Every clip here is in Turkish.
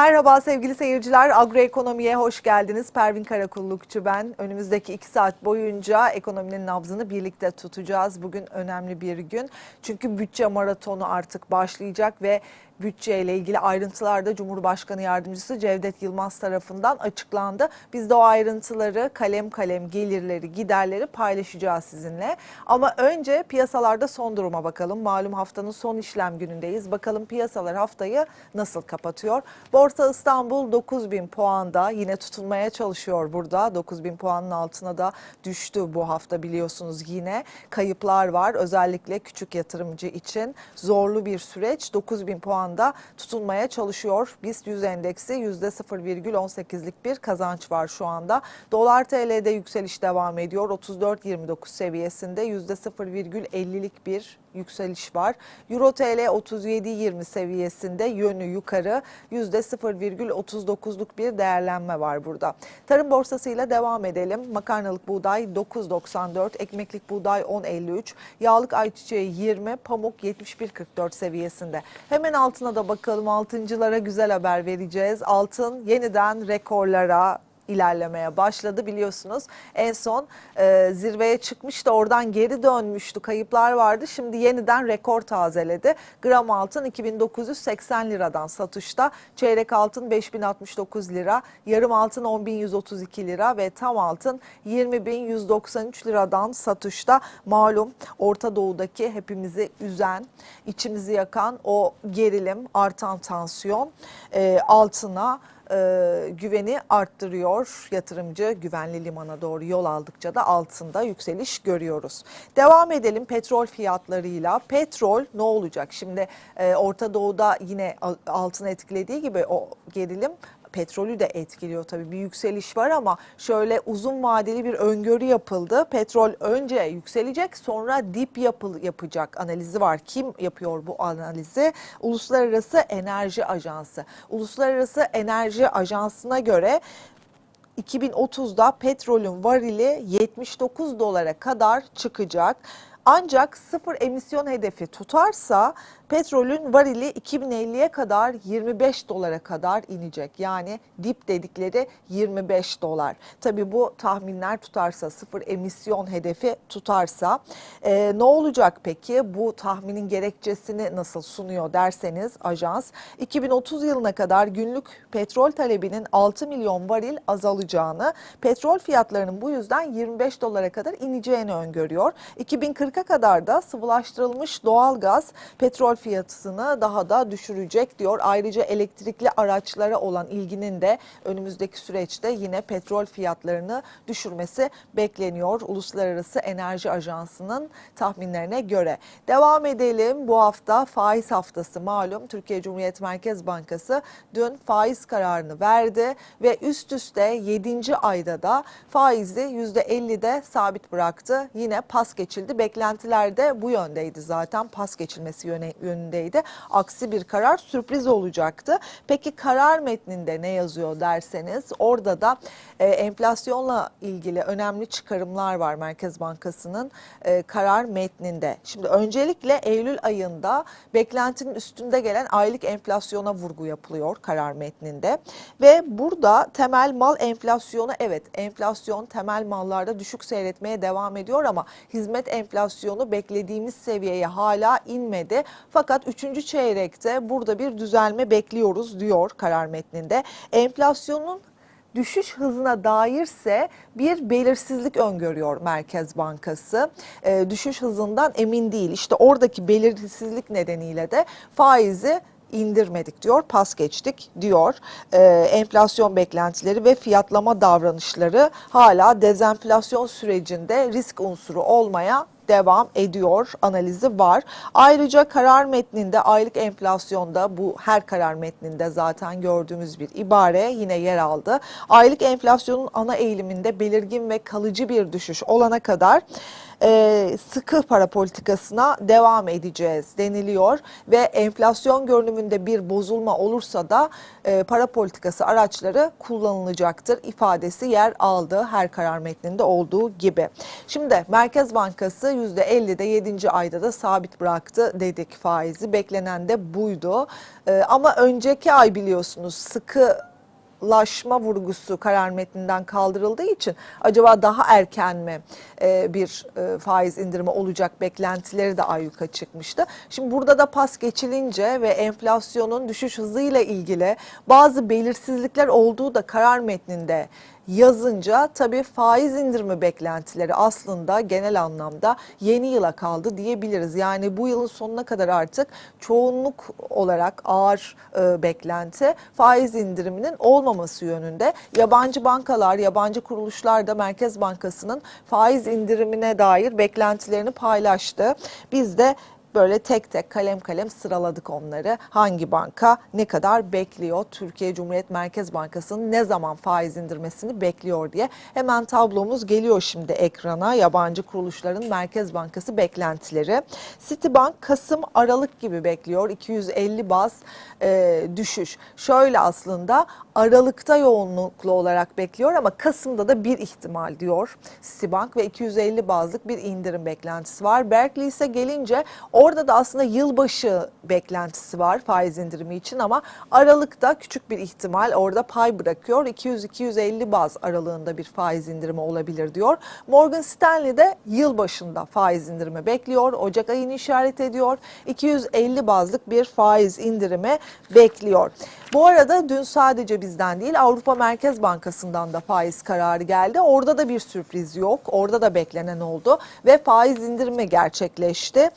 Merhaba sevgili seyirciler. Agroekonomiye hoş geldiniz. Pervin Karakullukçu ben. Önümüzdeki iki saat boyunca ekonominin nabzını birlikte tutacağız. Bugün önemli bir gün. Çünkü bütçe maratonu artık başlayacak ve bütçeyle ilgili ayrıntılar da Cumhurbaşkanı Yardımcısı Cevdet Yılmaz tarafından açıklandı. Biz de o ayrıntıları kalem kalem gelirleri, giderleri paylaşacağız sizinle. Ama önce piyasalarda son duruma bakalım. Malum haftanın son işlem günündeyiz. Bakalım piyasalar haftayı nasıl kapatıyor? Borsa İstanbul 9000 puanda yine tutulmaya çalışıyor burada. 9000 puanın altına da düştü bu hafta biliyorsunuz yine. Kayıplar var özellikle küçük yatırımcı için zorlu bir süreç. 9000 puanda tutunmaya çalışıyor. BIST 100 endeksi %0,18'lik bir kazanç var şu anda. Dolar TL'de yükseliş devam ediyor. 34.29 seviyesinde %0,50'lik bir yükseliş var. Euro TL 37.20 seviyesinde yönü yukarı %0,39'luk bir değerlenme var burada. Tarım borsasıyla devam edelim. Makarnalık buğday 9.94, ekmeklik buğday 10.53, yağlık ayçiçeği 20, pamuk 71.44 seviyesinde. Hemen altına da bakalım. Altıncılara güzel haber vereceğiz. Altın yeniden rekorlara ilerlemeye başladı biliyorsunuz. En son e, zirveye çıkmıştı oradan geri dönmüştü kayıplar vardı. Şimdi yeniden rekor tazeledi. Gram altın 2980 liradan satışta. Çeyrek altın 5069 lira. Yarım altın 10132 lira ve tam altın 20193 liradan satışta. Malum Orta Doğu'daki hepimizi üzen, içimizi yakan o gerilim, artan tansiyon e, altına e, güveni arttırıyor. Yatırımcı güvenli limana doğru yol aldıkça da altında yükseliş görüyoruz. Devam edelim petrol fiyatlarıyla. Petrol ne olacak? Şimdi e, Orta Doğu'da yine al- altın etkilediği gibi o gerilim petrolü de etkiliyor tabii bir yükseliş var ama şöyle uzun vadeli bir öngörü yapıldı. Petrol önce yükselecek sonra dip yapıl yapacak analizi var. Kim yapıyor bu analizi? Uluslararası Enerji Ajansı. Uluslararası Enerji Ajansı'na göre 2030'da petrolün varili 79 dolara kadar çıkacak. Ancak sıfır emisyon hedefi tutarsa petrolün varili 2050'ye kadar 25 dolara kadar inecek. Yani dip dedikleri 25 dolar. Tabii bu tahminler tutarsa sıfır emisyon hedefi tutarsa e, ne olacak peki? Bu tahminin gerekçesini nasıl sunuyor derseniz ajans 2030 yılına kadar günlük petrol talebinin 6 milyon varil azalacağını, petrol fiyatlarının bu yüzden 25 dolara kadar ineceğini öngörüyor. 2040'a kadar da sıvılaştırılmış doğal gaz petrol fiyatını daha da düşürecek diyor. Ayrıca elektrikli araçlara olan ilginin de önümüzdeki süreçte yine petrol fiyatlarını düşürmesi bekleniyor. Uluslararası Enerji Ajansı'nın tahminlerine göre. Devam edelim. Bu hafta faiz haftası malum. Türkiye Cumhuriyet Merkez Bankası dün faiz kararını verdi ve üst üste 7. ayda da faizi %50'de sabit bıraktı. Yine pas geçildi. Beklentiler de bu yöndeydi zaten. Pas geçilmesi yöne, yönündeydi. Aksi bir karar sürpriz olacaktı. Peki karar metninde ne yazıyor derseniz orada da e, enflasyonla ilgili önemli çıkarımlar var Merkez Bankası'nın e, karar metninde. Şimdi öncelikle Eylül ayında beklentinin üstünde gelen aylık enflasyona vurgu yapılıyor karar metninde. Ve burada temel mal enflasyonu evet enflasyon temel mallarda düşük seyretmeye devam ediyor ama hizmet enflasyonu beklediğimiz seviyeye hala inmedi. Fakat 3. çeyrekte burada bir düzelme bekliyoruz diyor karar metninde. Enflasyonun düşüş hızına dairse bir belirsizlik öngörüyor Merkez Bankası. Ee, düşüş hızından emin değil. İşte oradaki belirsizlik nedeniyle de faizi indirmedik diyor, pas geçtik diyor. Ee, enflasyon beklentileri ve fiyatlama davranışları hala dezenflasyon sürecinde risk unsuru olmaya devam ediyor analizi var. Ayrıca karar metninde aylık enflasyonda bu her karar metninde zaten gördüğümüz bir ibare yine yer aldı. Aylık enflasyonun ana eğiliminde belirgin ve kalıcı bir düşüş olana kadar e, sıkı para politikasına devam edeceğiz deniliyor ve enflasyon görünümünde bir bozulma olursa da e, para politikası araçları kullanılacaktır ifadesi yer aldı her karar metninde olduğu gibi. Şimdi Merkez Bankası %50'de 7. ayda da sabit bıraktı dedik faizi. Beklenen de buydu. Ee, ama önceki ay biliyorsunuz sıkı laşma vurgusu karar metninden kaldırıldığı için acaba daha erken mi e, bir e, faiz indirimi olacak beklentileri de ayyuka çıkmıştı. Şimdi burada da pas geçilince ve enflasyonun düşüş hızıyla ilgili bazı belirsizlikler olduğu da karar metninde yazınca tabii faiz indirimi beklentileri aslında genel anlamda yeni yıla kaldı diyebiliriz. Yani bu yılın sonuna kadar artık çoğunluk olarak ağır e, beklenti faiz indiriminin olmaması yönünde. Yabancı bankalar, yabancı kuruluşlar da Merkez Bankası'nın faiz indirimine dair beklentilerini paylaştı. Biz de böyle tek tek kalem kalem sıraladık onları. Hangi banka ne kadar bekliyor? Türkiye Cumhuriyet Merkez Bankası'nın ne zaman faiz indirmesini bekliyor diye. Hemen tablomuz geliyor şimdi ekrana. Yabancı kuruluşların Merkez Bankası beklentileri. Citibank Kasım Aralık gibi bekliyor. 250 baz e, düşüş. Şöyle aslında Aralık'ta yoğunluklu olarak bekliyor ama Kasım'da da bir ihtimal diyor Citibank ve 250 bazlık bir indirim beklentisi var. Berkeley ise gelince orada da aslında yılbaşı beklentisi var faiz indirimi için ama Aralık'ta küçük bir ihtimal orada pay bırakıyor. 200-250 baz aralığında bir faiz indirimi olabilir diyor. Morgan Stanley de yılbaşında faiz indirimi bekliyor. Ocak ayını işaret ediyor. 250 bazlık bir faiz indirimi bekliyor. Bu arada dün sadece bizden değil Avrupa Merkez Bankası'ndan da faiz kararı geldi. Orada da bir sürpriz yok. Orada da beklenen oldu ve faiz indirimi gerçekleşti.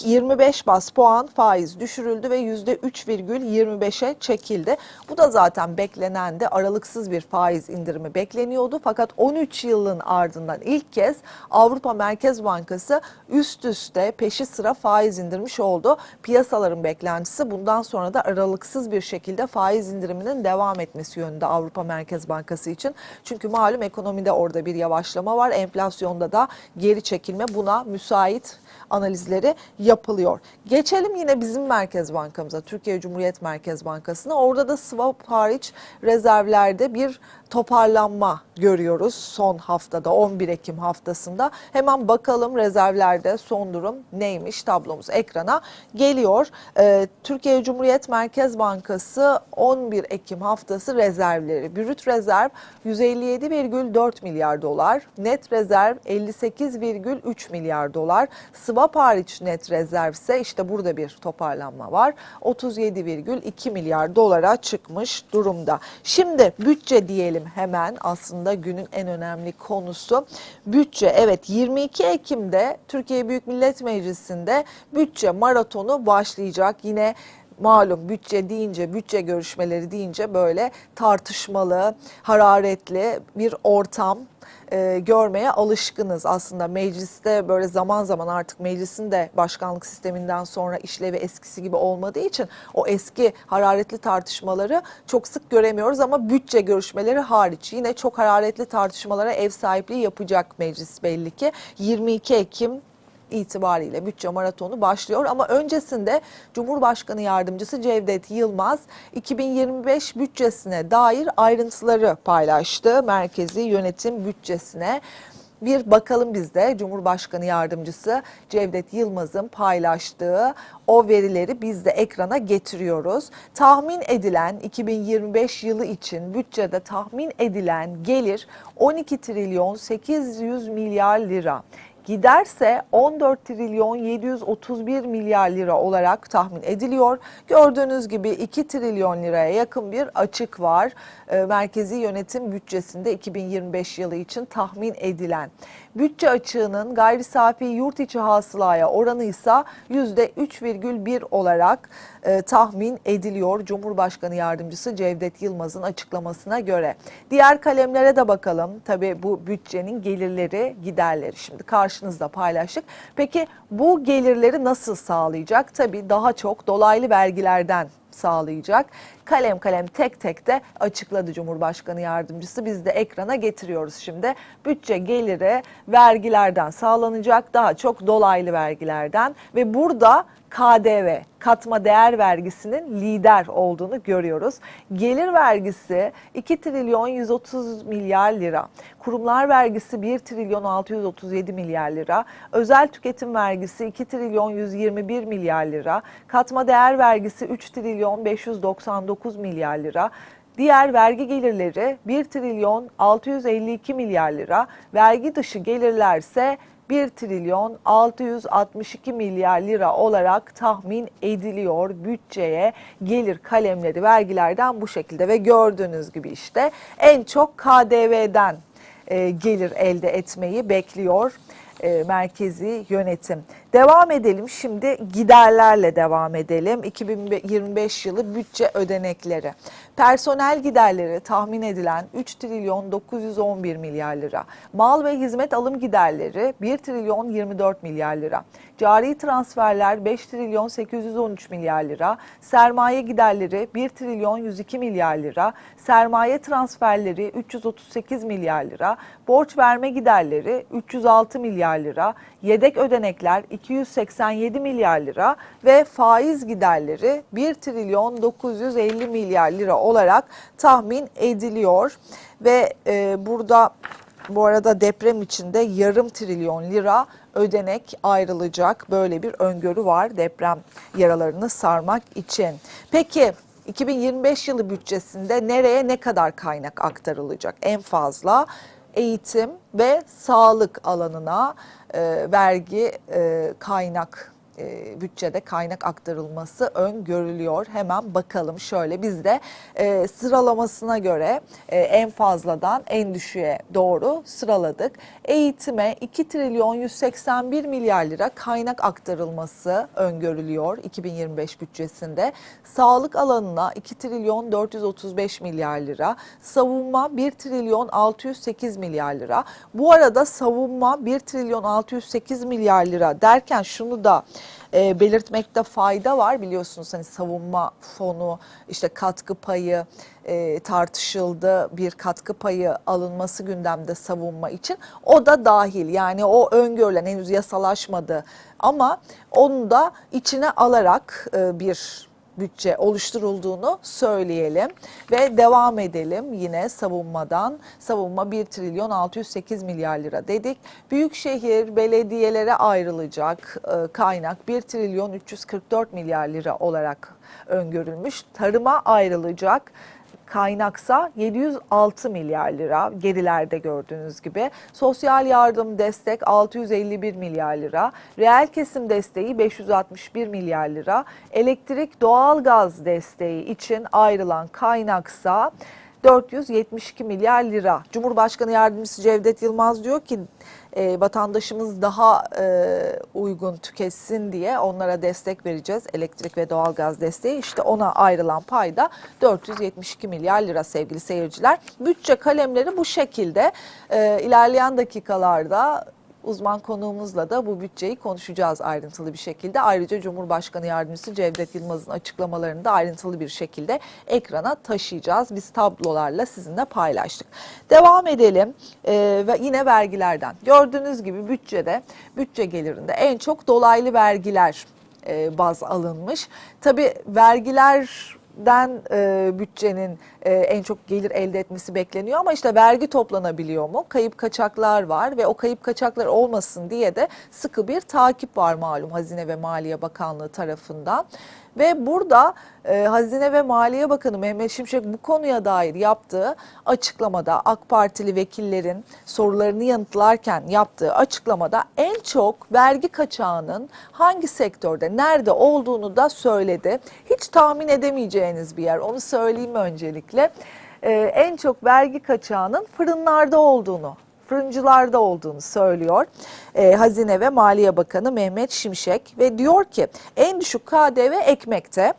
25 bas puan faiz düşürüldü ve %3,25'e çekildi. Bu da zaten beklenendi. Aralıksız bir faiz indirimi bekleniyordu. Fakat 13 yılın ardından ilk kez Avrupa Merkez Bankası üst üste peşi sıra faiz indirmiş oldu. Piyasaların beklentisi bundan sonra da aralıksız bir şekilde faiz indiriminin devam etmesi yönünde Avrupa Merkez Bankası için. Çünkü malum ekonomide orada bir yavaşlama var. Enflasyonda da geri çekilme buna müsait analizleri yapılıyor. Geçelim yine bizim Merkez Bankamıza, Türkiye Cumhuriyet Merkez Bankası'na. Orada da swap hariç rezervlerde bir toparlanma görüyoruz son haftada 11 Ekim haftasında. Hemen bakalım rezervlerde son durum neymiş tablomuz ekrana geliyor. Ee, Türkiye Cumhuriyet Merkez Bankası 11 Ekim haftası rezervleri. Brüt rezerv 157,4 milyar dolar, net rezerv 58,3 milyar dolar. Swap hariç net rezerv ise işte burada bir toparlanma var. 37,2 milyar dolara çıkmış durumda. Şimdi bütçe diyelim hemen aslında günün en önemli konusu bütçe. Evet 22 Ekim'de Türkiye Büyük Millet Meclisi'nde bütçe maratonu başlayacak. Yine malum bütçe deyince, bütçe görüşmeleri deyince böyle tartışmalı, hararetli bir ortam e, görmeye alışkınız. Aslında mecliste böyle zaman zaman artık meclisin de başkanlık sisteminden sonra işlevi eskisi gibi olmadığı için o eski hararetli tartışmaları çok sık göremiyoruz ama bütçe görüşmeleri hariç yine çok hararetli tartışmalara ev sahipliği yapacak meclis belli ki. 22 Ekim itibariyle bütçe maratonu başlıyor ama öncesinde Cumhurbaşkanı Yardımcısı Cevdet Yılmaz 2025 bütçesine dair ayrıntıları paylaştı. Merkezi yönetim bütçesine bir bakalım biz de Cumhurbaşkanı Yardımcısı Cevdet Yılmaz'ın paylaştığı o verileri biz de ekrana getiriyoruz. Tahmin edilen 2025 yılı için bütçede tahmin edilen gelir 12 trilyon 800 milyar lira giderse 14 trilyon 731 milyar lira olarak tahmin ediliyor. Gördüğünüz gibi 2 trilyon liraya yakın bir açık var. Ee, Merkezi yönetim bütçesinde 2025 yılı için tahmin edilen. Bütçe açığının gayri safi yurt içi hasılaya oranı ise %3,1 olarak e, tahmin ediliyor Cumhurbaşkanı Yardımcısı Cevdet Yılmaz'ın açıklamasına göre. Diğer kalemlere de bakalım. Tabii bu bütçenin gelirleri, giderleri şimdi karşınızda paylaştık. Peki bu gelirleri nasıl sağlayacak? Tabii daha çok dolaylı vergilerden sağlayacak. Kalem kalem tek tek de açıkladı Cumhurbaşkanı Yardımcısı. Biz de ekrana getiriyoruz şimdi. Bütçe geliri vergilerden sağlanacak. Daha çok dolaylı vergilerden ve burada KDV, katma değer vergisinin lider olduğunu görüyoruz. Gelir vergisi 2 trilyon 130 milyar lira. Kurumlar vergisi 1 trilyon 637 milyar lira. Özel tüketim vergisi 2 trilyon 121 milyar lira. Katma değer vergisi 3 trilyon 599 milyar lira. Diğer vergi gelirleri 1 trilyon 652 milyar lira. Vergi dışı gelirlerse 1 trilyon 662 milyar lira olarak tahmin ediliyor bütçeye gelir kalemleri vergilerden bu şekilde ve gördüğünüz gibi işte en çok KDV'den e, gelir elde etmeyi bekliyor e, merkezi yönetim. Devam edelim şimdi giderlerle devam edelim. 2025 yılı bütçe ödenekleri. Personel giderleri tahmin edilen 3 trilyon 911 milyar lira. Mal ve hizmet alım giderleri 1 trilyon 24 milyar lira. Cari transferler 5 trilyon 813 milyar lira. Sermaye giderleri 1 trilyon 102 milyar lira. Sermaye transferleri 338 milyar lira. Borç verme giderleri 306 milyar lira. Yedek ödenekler 287 milyar lira ve faiz giderleri 1 trilyon 950 milyar lira olarak tahmin ediliyor. Ve e, burada bu arada deprem içinde yarım trilyon lira ödenek ayrılacak. Böyle bir öngörü var deprem yaralarını sarmak için. Peki 2025 yılı bütçesinde nereye ne kadar kaynak aktarılacak? En fazla eğitim ve sağlık alanına e, vergi e, kaynak e, bütçede kaynak aktarılması öngörülüyor. Hemen bakalım şöyle biz de e, sıralamasına göre e, en fazladan en düşüğe doğru sıraladık. Eğitime 2 trilyon 181 milyar lira kaynak aktarılması öngörülüyor 2025 bütçesinde. Sağlık alanına 2 trilyon 435 milyar lira, savunma 1 trilyon 608 milyar lira. Bu arada savunma 1 trilyon 608 milyar lira derken şunu da e, belirtmekte fayda var. Biliyorsunuz hani savunma fonu işte katkı payı e, tartışıldı. Bir katkı payı alınması gündemde savunma için. O da dahil yani o öngörülen henüz yasalaşmadı ama onu da içine alarak e, bir bütçe oluşturulduğunu söyleyelim ve devam edelim yine savunmadan. Savunma 1 trilyon 608 milyar lira dedik. Büyükşehir belediyelere ayrılacak e, kaynak 1 trilyon 344 milyar lira olarak öngörülmüş. Tarıma ayrılacak kaynaksa 706 milyar lira gerilerde gördüğünüz gibi. Sosyal yardım destek 651 milyar lira. Reel kesim desteği 561 milyar lira. Elektrik doğalgaz desteği için ayrılan kaynaksa 472 milyar lira. Cumhurbaşkanı Yardımcısı Cevdet Yılmaz diyor ki e, vatandaşımız daha e, uygun tüketsin diye onlara destek vereceğiz. Elektrik ve doğalgaz desteği işte ona ayrılan payda 472 milyar lira sevgili seyirciler. Bütçe kalemleri bu şekilde e, ilerleyen dakikalarda uzman konuğumuzla da bu bütçeyi konuşacağız ayrıntılı bir şekilde. Ayrıca Cumhurbaşkanı Yardımcısı Cevdet Yılmaz'ın açıklamalarını da ayrıntılı bir şekilde ekrana taşıyacağız. Biz tablolarla sizinle paylaştık. Devam edelim ee, ve yine vergilerden. Gördüğünüz gibi bütçede, bütçe gelirinde en çok dolaylı vergiler e, baz alınmış. Tabii vergiler den e, bütçenin e, en çok gelir elde etmesi bekleniyor ama işte vergi toplanabiliyor mu? Kayıp kaçaklar var ve o kayıp kaçaklar olmasın diye de sıkı bir takip var malum Hazine ve Maliye Bakanlığı tarafından. Ve burada e, Hazine ve Maliye Bakanı Mehmet Şimşek bu konuya dair yaptığı açıklamada AK Partili vekillerin sorularını yanıtlarken yaptığı açıklamada en çok vergi kaçağının hangi sektörde, nerede olduğunu da söyledi. Hiç tahmin edemeyeceğiniz bir yer onu söyleyeyim öncelikle. E, en çok vergi kaçağının fırınlarda olduğunu fırıncılarda olduğunu söylüyor e, Hazine ve Maliye Bakanı Mehmet Şimşek ve diyor ki en düşük KDV ekmekte.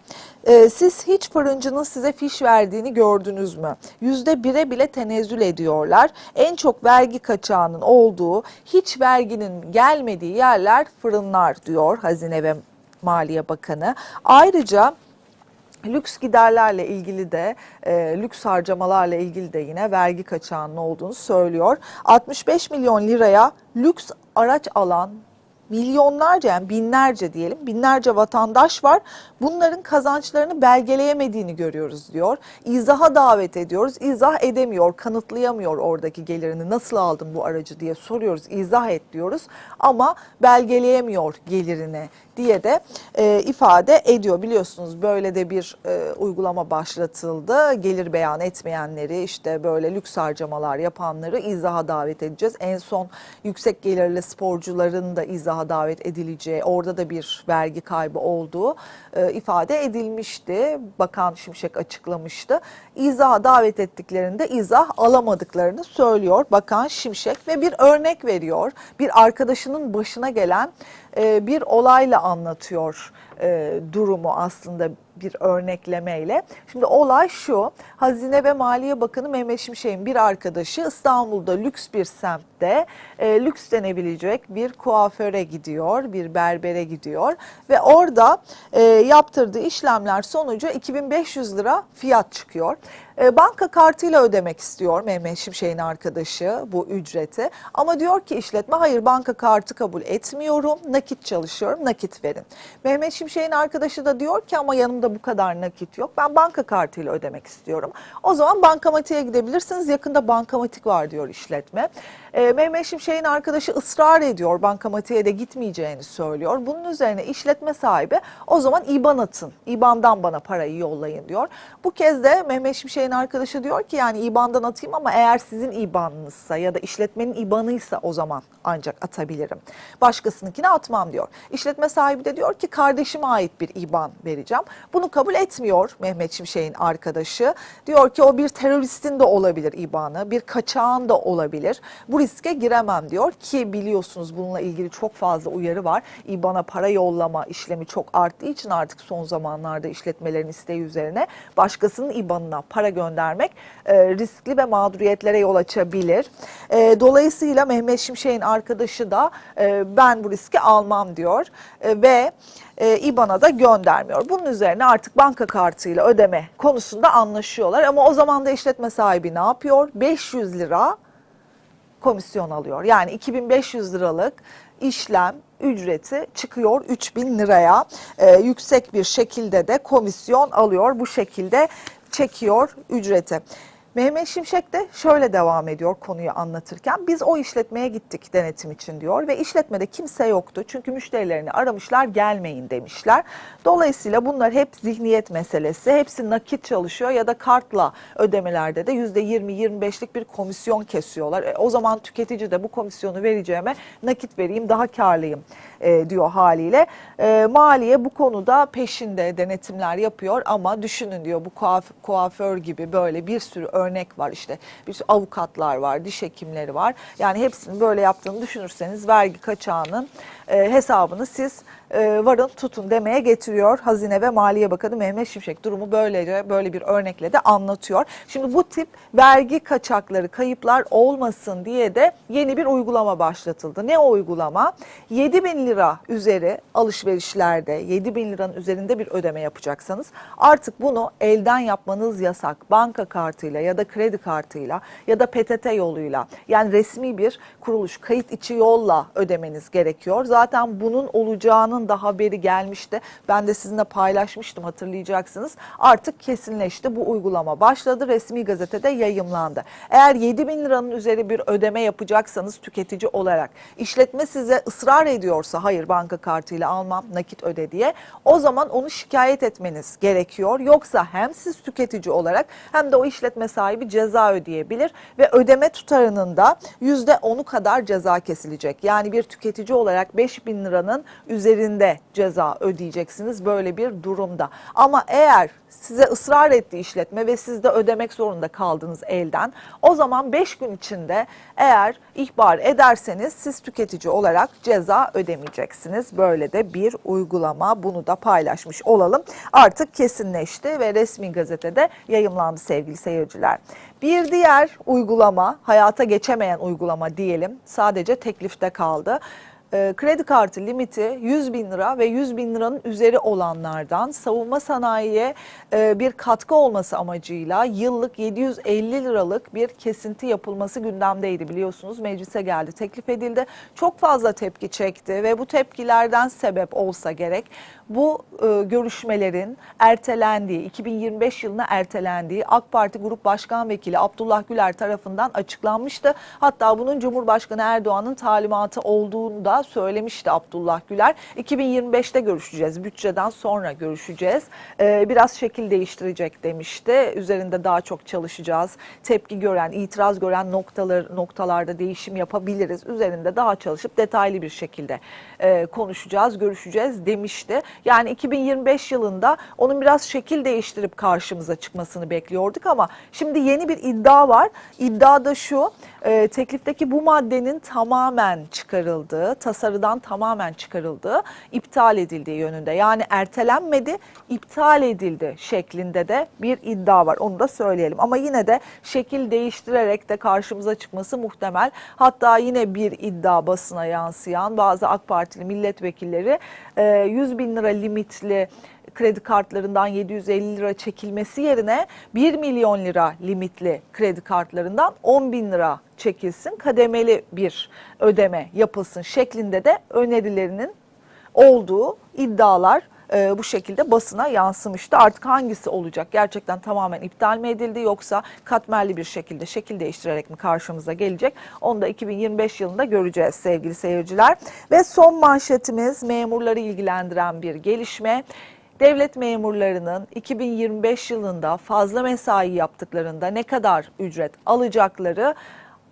E, siz hiç fırıncının size fiş verdiğini gördünüz mü? Yüzde bire bile tenezzül ediyorlar. En çok vergi kaçağının olduğu, hiç verginin gelmediği yerler fırınlar diyor Hazine ve Maliye Bakanı. Ayrıca Lüks giderlerle ilgili de e, lüks harcamalarla ilgili de yine vergi kaçağının olduğunu söylüyor. 65 milyon liraya lüks araç alan milyonlarca yani binlerce diyelim binlerce vatandaş var. Bunların kazançlarını belgeleyemediğini görüyoruz diyor. İzaha davet ediyoruz. İzah edemiyor, kanıtlayamıyor oradaki gelirini. Nasıl aldın bu aracı diye soruyoruz. İzah et diyoruz ama belgeleyemiyor gelirini diye de e, ifade ediyor. Biliyorsunuz böyle de bir e, uygulama başlatıldı. Gelir beyan etmeyenleri işte böyle lüks harcamalar yapanları izaha davet edeceğiz. En son yüksek gelirli sporcuların da izaha davet edileceği, orada da bir vergi kaybı olduğu e, ifade edilmişti. Bakan Şimşek açıklamıştı. İzaha davet ettiklerinde izah alamadıklarını söylüyor Bakan Şimşek ve bir örnek veriyor. Bir arkadaşının başına gelen e, bir olayla anlatıyor e, durumu aslında bir örneklemeyle. Şimdi olay şu, Hazine ve Maliye Bakanı Mehmet Şimşek'in bir arkadaşı İstanbul'da lüks bir semtte e, lüks denebilecek bir kuaföre gidiyor, bir berbere gidiyor ve orada e, yaptırdığı işlemler sonucu 2500 lira fiyat çıkıyor. E, banka kartıyla ödemek istiyor Mehmet Şimşek'in arkadaşı bu ücreti. Ama diyor ki işletme hayır banka kartı kabul etmiyorum. Nakit çalışıyorum nakit verin. Mehmet Şimşek'in arkadaşı da diyor ki ama yanımda bu kadar nakit yok. Ben banka kartıyla ödemek istiyorum. O zaman bankamatiğe gidebilirsiniz. Yakında bankamatik var diyor işletme. E, Mehmet Şimşek'in arkadaşı ısrar ediyor. Bankamatiğe de gitmeyeceğini söylüyor. Bunun üzerine işletme sahibi o zaman IBAN atın. IBAN'dan bana parayı yollayın diyor. Bu kez de Mehmet Şimşek'in arkadaşı diyor ki yani IBAN'dan atayım ama eğer sizin IBAN'ınızsa ya da işletmenin IBAN'ıysa o zaman ancak atabilirim. Başkasınınkine atmam diyor. İşletme sahibi de diyor ki kardeşime ait bir IBAN vereceğim. Bunu kabul etmiyor Mehmet Şimşek'in arkadaşı. Diyor ki o bir teröristin de olabilir IBAN'ı, bir kaçağın da olabilir. Bu riske giremem diyor ki biliyorsunuz bununla ilgili çok fazla uyarı var. IBAN'a para yollama işlemi çok arttığı için artık son zamanlarda işletmelerin isteği üzerine başkasının IBAN'ına para göndermek e, riskli ve mağduriyetlere yol açabilir. E, dolayısıyla Mehmet Şimşek'in arkadaşı da e, ben bu riski almam diyor E, ve e, İBAN'a da göndermiyor. Bunun üzerine artık banka kartıyla ödeme konusunda anlaşıyorlar ama o zaman da işletme sahibi ne yapıyor? 500 lira komisyon alıyor. Yani 2500 liralık işlem ücreti çıkıyor 3000 liraya. Ee, yüksek bir şekilde de komisyon alıyor. Bu şekilde çekiyor ücreti. Mehmet Şimşek de şöyle devam ediyor konuyu anlatırken. Biz o işletmeye gittik denetim için diyor ve işletmede kimse yoktu. Çünkü müşterilerini aramışlar gelmeyin demişler. Dolayısıyla bunlar hep zihniyet meselesi. Hepsi nakit çalışıyor ya da kartla ödemelerde de %20-25'lik bir komisyon kesiyorlar. E, o zaman tüketici de bu komisyonu vereceğime nakit vereyim daha karlıyım e, diyor haliyle. E, maliye bu konuda peşinde denetimler yapıyor ama düşünün diyor bu kuaf- kuaför gibi böyle bir sürü örnek var işte bir avukatlar var, diş hekimleri var. Yani hepsinin böyle yaptığını düşünürseniz vergi kaçağının e, hesabını siz e, varın tutun demeye getiriyor Hazine ve Maliye Bakanı Mehmet Şimşek. Durumu böylece böyle bir örnekle de anlatıyor. Şimdi bu tip vergi kaçakları, kayıplar olmasın diye de yeni bir uygulama başlatıldı. Ne o uygulama? 7 bin lira üzeri alışverişlerde 7 bin liranın üzerinde bir ödeme yapacaksanız artık bunu elden yapmanız yasak. Banka kartıyla ya da kredi kartıyla ya da PTT yoluyla yani resmi bir kuruluş kayıt içi yolla ödemeniz gerekiyor. Zaten bunun olacağının da haberi gelmişti. Ben de sizinle paylaşmıştım hatırlayacaksınız. Artık kesinleşti. Bu uygulama başladı. Resmi gazetede yayımlandı. Eğer 7 bin liranın üzeri bir ödeme yapacaksanız tüketici olarak işletme size ısrar ediyorsa hayır banka kartıyla almam nakit öde diye o zaman onu şikayet etmeniz gerekiyor. Yoksa hem siz tüketici olarak hem de o işletme sahibi ceza ödeyebilir ve ödeme tutarının da %10'u kadar ceza kesilecek. Yani bir tüketici olarak 5 bin liranın üzerinde ceza ödeyeceksiniz böyle bir durumda. Ama eğer size ısrar etti işletme ve siz de ödemek zorunda kaldınız elden. O zaman 5 gün içinde eğer ihbar ederseniz siz tüketici olarak ceza ödemeyeceksiniz. Böyle de bir uygulama bunu da paylaşmış olalım. Artık kesinleşti ve resmi gazetede yayımlandı sevgili seyirciler. Bir diğer uygulama hayata geçemeyen uygulama diyelim sadece teklifte kaldı. E, kredi kartı limiti 100 bin lira ve 100 bin liranın üzeri olanlardan savunma sanayiye e, bir katkı olması amacıyla yıllık 750 liralık bir kesinti yapılması gündemdeydi biliyorsunuz. Meclise geldi, teklif edildi. Çok fazla tepki çekti ve bu tepkilerden sebep olsa gerek bu e, görüşmelerin ertelendiği, 2025 yılına ertelendiği AK Parti Grup Başkan Vekili Abdullah Güler tarafından açıklanmıştı. Hatta bunun Cumhurbaşkanı Erdoğan'ın talimatı olduğunu da söylemişti Abdullah Güler. 2025'te görüşeceğiz, bütçeden sonra görüşeceğiz. E, biraz şekil değiştirecek demişti. Üzerinde daha çok çalışacağız. Tepki gören, itiraz gören noktalar noktalarda değişim yapabiliriz. Üzerinde daha çalışıp detaylı bir şekilde e, konuşacağız, görüşeceğiz demişti. Yani 2025 yılında onun biraz şekil değiştirip karşımıza çıkmasını bekliyorduk ama şimdi yeni bir iddia var. İddia da şu, e, teklifteki bu maddenin tamamen çıkarıldığı, tasarıdan tamamen çıkarıldığı, iptal edildiği yönünde. Yani ertelenmedi, iptal edildi şeklinde de bir iddia var. Onu da söyleyelim. Ama yine de şekil değiştirerek de karşımıza çıkması muhtemel. Hatta yine bir iddia basına yansıyan bazı AK Partili milletvekilleri e, 100 bin lira limitli kredi kartlarından 750 lira çekilmesi yerine 1 milyon lira limitli kredi kartlarından 10 bin lira çekilsin, kademeli bir ödeme yapılsın şeklinde de önerilerinin olduğu iddialar e, bu şekilde basına yansımıştı. Artık hangisi olacak? Gerçekten tamamen iptal mi edildi yoksa katmerli bir şekilde şekil değiştirerek mi karşımıza gelecek? Onu da 2025 yılında göreceğiz sevgili seyirciler. Ve son manşetimiz memurları ilgilendiren bir gelişme. Devlet memurlarının 2025 yılında fazla mesai yaptıklarında ne kadar ücret alacakları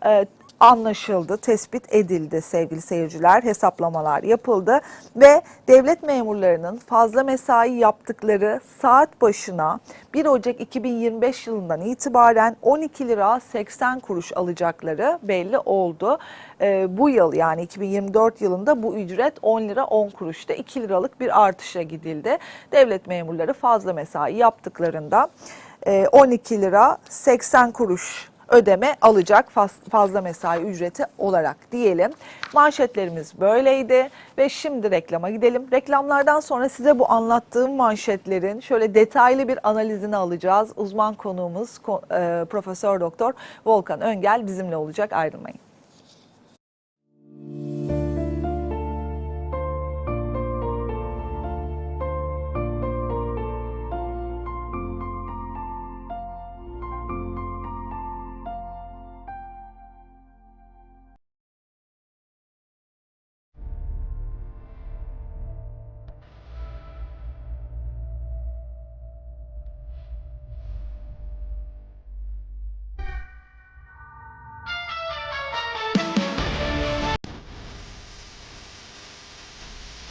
e, anlaşıldı, tespit edildi sevgili seyirciler. Hesaplamalar yapıldı ve devlet memurlarının fazla mesai yaptıkları saat başına 1 Ocak 2025 yılından itibaren 12 lira 80 kuruş alacakları belli oldu. Ee, bu yıl yani 2024 yılında bu ücret 10 lira 10 kuruşta 2 liralık bir artışa gidildi. Devlet memurları fazla mesai yaptıklarında e, 12 lira 80 kuruş ödeme alacak faz- fazla mesai ücreti olarak diyelim. Manşetlerimiz böyleydi ve şimdi reklama gidelim. Reklamlardan sonra size bu anlattığım manşetlerin şöyle detaylı bir analizini alacağız. Uzman konuğumuz ko- e, Profesör Doktor Volkan Öngel bizimle olacak ayrılmayın.